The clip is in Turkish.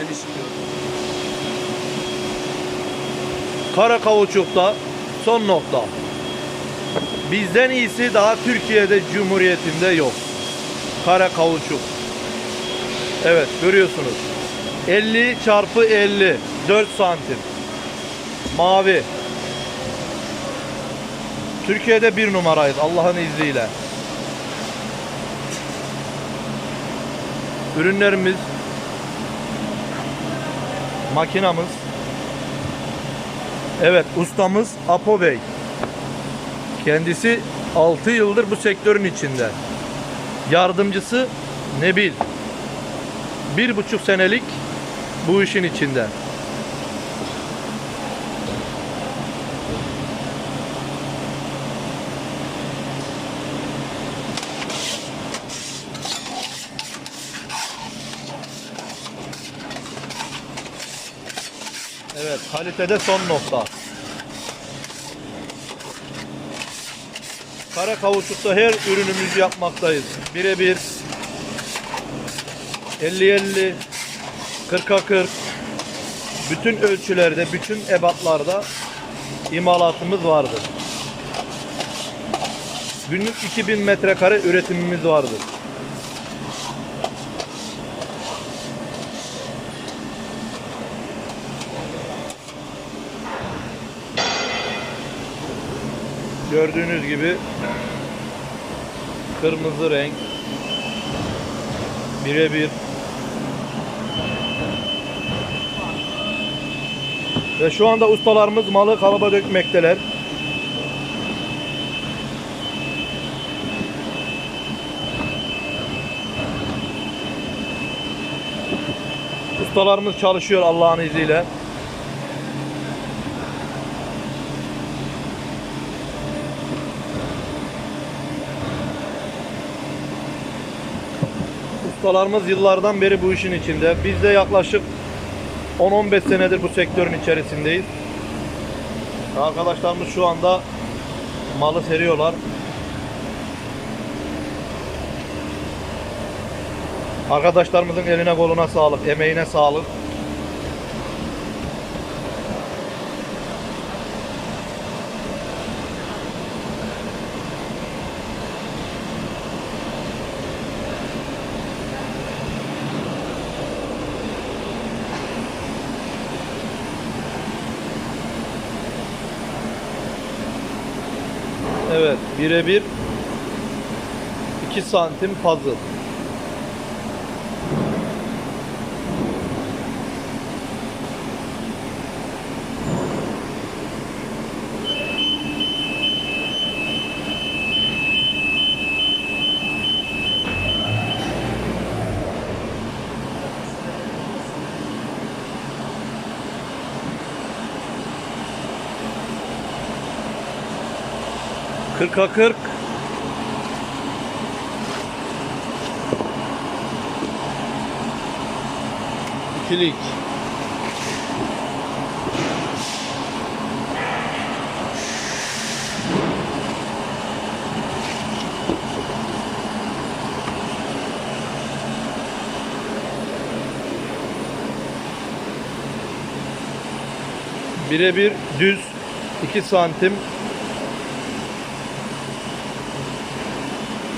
Seni istiyorum. Kara kauçukta son nokta. Bizden iyisi daha Türkiye'de Cumhuriyeti'nde yok. Kara kauçuk. Evet görüyorsunuz. 50 çarpı 50 4 santim. Mavi. Türkiye'de bir numarayız Allah'ın izniyle. Ürünlerimiz makinamız Evet ustamız Apo Bey. Kendisi 6 yıldır bu sektörün içinde. Yardımcısı Nebil. Bir buçuk senelik bu işin içinde. Evet kalitede son nokta. Kara kauçukta her ürünümüzü yapmaktayız. Birebir 50-50 40'a 40 bütün ölçülerde, bütün ebatlarda imalatımız vardır. Günlük 2000 metrekare üretimimiz vardır. Gördüğünüz gibi kırmızı renk birebir ve şu anda ustalarımız malı kalıba dökmekteler. Ustalarımız çalışıyor Allah'ın izniyle. Ustalarımız yıllardan beri bu işin içinde. Biz de yaklaşık 10-15 senedir bu sektörün içerisindeyiz. Arkadaşlarımız şu anda malı seriyorlar. Arkadaşlarımızın eline koluna sağlık, emeğine sağlık. Evet, birebir 2 santim puzzle. Kırka kırk. İkilik. Birebir düz 2 santim